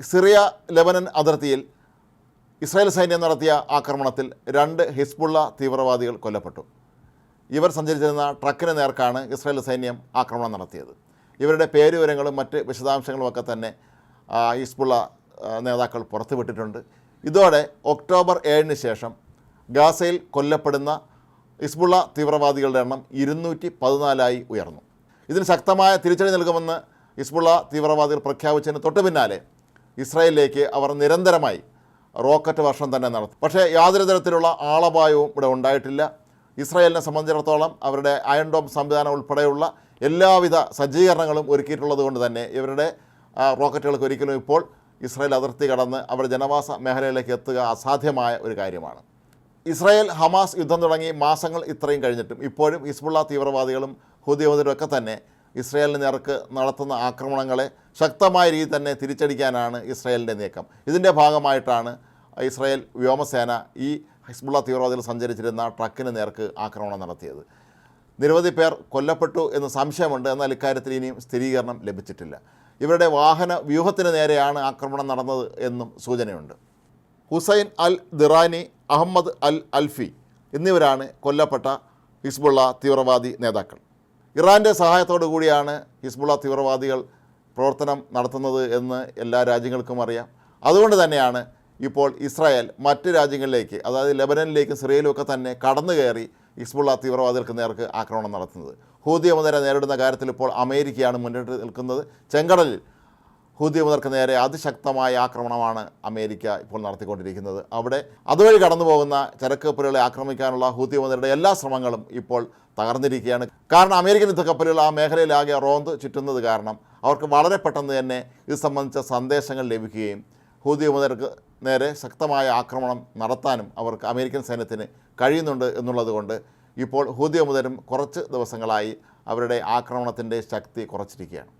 Syria Lebanon അതിർത്തിയിൽ Israel സൈന്യം നടത്തിയ ആക്രമണത്തിൽ രണ്ട് ഹിസ്ബുള്ള തീവ്രവാദികൾ കൊല്ലപ്പെട്ടു. ഇവർ സഞ്ചരിച്ചിരുന്ന ട്രക്കിന് നേർക്കാണ് ഇസ്രായേൽ സൈന്യം ആക്രമണം നടത്തിയത്. ഇവരുടെ പേരുവിവരങ്ങളും മറ്റ് വിശദാംശങ്ങളും ഒക്കെ തന്നെ ഹിസ്ബുള്ള നേതാക്കൾ പുറത്തുവിട്ടിട്ടുണ്ട്. ഇതോടെ ഒക്ടോബർ ഏഴിന് ശേഷം ഗാസയിൽ കൊല്ലപ്പെടുന്ന ഹിസ്ബുള്ള തീവ്രവാദികളുടെ എണ്ണം ഇരുന്നൂറ്റി പതിനാലായി ഉയർന്നു. ഇതിന് ശക്തമായ തിരിച്ചടി നൽകുമെന്ന് ഹിസ്ബുള്ള തീവ്രവാദികൾ പ്രഖ്യാപിച്ചതിന് തൊട്ടു പിന്നാലെ ഇസ്രായേലിലേക്ക് അവർ നിരന്തരമായി റോക്കറ്റ് വർഷം തന്നെ നടത്തി. പക്ഷേ യാതൊരു തരത്തിലുള്ള ആളപായവും ഇവിടെ ഉണ്ടായിട്ടില്ല. ഇസ്രായേലിനെ സംബന്ധിച്ചിടത്തോളം അവരുടെ അയൺ ഡോം സംവിധാനം ഉൾപ്പെടെയുള്ള എല്ലാവിധ സജ്ജീകരണങ്ങളും ഒരുക്കിയിട്ടുള്ളത് കൊണ്ട് തന്നെ ഇവരുടെ റോക്കറ്റുകൾക്ക് ഒരിക്കലും ഇപ്പോൾ ഇസ്രായേൽ അതിർത്തി കടന്ന് അവരുടെ ജനവാസ മേഖലയിലേക്ക് എത്തുക അസാധ്യമായ ഒരു കാര്യമാണ്. ഇസ്രായേൽ ഹമാസ് യുദ്ധം തുടങ്ങി മാസങ്ങൾ ഇത്രയും കഴിഞ്ഞിട്ടും ഇപ്പോഴും ഹിസ്ബുള്ള തീവ്രവാദികളും ഹുദിയവരും ഒക്കെ തന്നെ ഇസ്രായേലിന് നേർക്ക് നടത്തുന്ന ആക്രമണങ്ങളെ ശക്തമായ രീതിയിൽ തന്നെ തിരിച്ചടിക്കാനാണ് ഇസ്രയേലിന്റെ നീക്കം. ഇതിന്റെ ഭാഗമായിട്ടാണ് ഇസ്രയേൽ വ്യോമസേന ഈ ഹിസ്ബുള്ള തീവ്രവാദികൾ സഞ്ചരിച്ചിരുന്ന ട്രക്കിന് നേർക്ക് ആക്രമണം നടത്തിയത്. നിരവധി പേർ കൊല്ലപ്പെട്ടു എന്ന് സംശയമുണ്ട്. എന്നാൽ ഇക്കാര്യത്തിൽ ഇനിയും സ്ഥിരീകരണം ലഭിച്ചിട്ടില്ല. ഇവരുടെ വാഹന വ്യൂഹത്തിന് നേരെയാണ് ആക്രമണം നടന്നത് എന്നും സൂചനയുണ്ട്. ഹുസൈൻ അൽ ദിറാനി അഹമ്മദ് അൽ അൽഫി എന്നിവരാണ് കൊല്ലപ്പെട്ട ഹിസ്ബുള്ള തീവ്രവാദി നേതാക്കൾ. ഇറാന്റെ സഹായത്തോടു കൂടിയാണ് ഹിസ്ബുള്ള തീവ്രവാദികൾ പ്രവർത്തനം നടത്തുന്നത് എന്ന് എല്ലാ രാജ്യങ്ങൾക്കും അറിയാം. അതുകൊണ്ട് തന്നെയാണ് ഇപ്പോൾ ഇസ്രായേൽ മറ്റ് രാജ്യങ്ങളിലേക്ക് അതായത് ലെബനനിലേക്കും സിറിയയിലും ഒക്കെ തന്നെ കടന്നു കയറി ഹിസ്ബുള്ള തീവ്രവാദികൾക്ക് നേർക്ക് ആക്രമണം നടത്തുന്നത്. ഹൂതി നേരിടുന്ന കാര്യത്തിൽ ഇപ്പോൾ അമേരിക്കയാണ് മുന്നിട്ട് നിൽക്കുന്നത്. ചെങ്കടലിൽ ഹൂതി മുതർക്ക് നേരെ അതിശക്തമായ ആക്രമണമാണ് അമേരിക്ക ഇപ്പോൾ നടത്തിക്കൊണ്ടിരിക്കുന്നത്. അവിടെ അതുവഴി കടന്നു പോകുന്ന ചരക്ക് കപ്പലുകളെ ആക്രമിക്കാനുള്ള ഹൂദിയമുദരുടെ എല്ലാ ശ്രമങ്ങളും ഇപ്പോൾ തകർന്നിരിക്കുകയാണ്. കാരണം അമേരിക്കൻ യുദ്ധക്കപ്പലുകൾ ആ മേഖലയിലാകെ റോന്ത് ചുറ്റുന്നത് കാരണം അവർക്ക് വളരെ പെട്ടെന്ന് തന്നെ ഇത് സംബന്ധിച്ച സന്ദേശങ്ങൾ ലഭിക്കുകയും ഹൂദിയമുദർക്ക് നേരെ ശക്തമായ ആക്രമണം നടത്താനും അവർക്ക് അമേരിക്കൻ സൈന്യത്തിന് കഴിയുന്നുണ്ട് എന്നുള്ളതുകൊണ്ട് ഇപ്പോൾ ഹൂദിയമുദരും കുറച്ച് ദിവസങ്ങളായി അവരുടെ ആക്രമണത്തിന്റെ ശക്തി കുറച്ചിരിക്കുകയാണ്.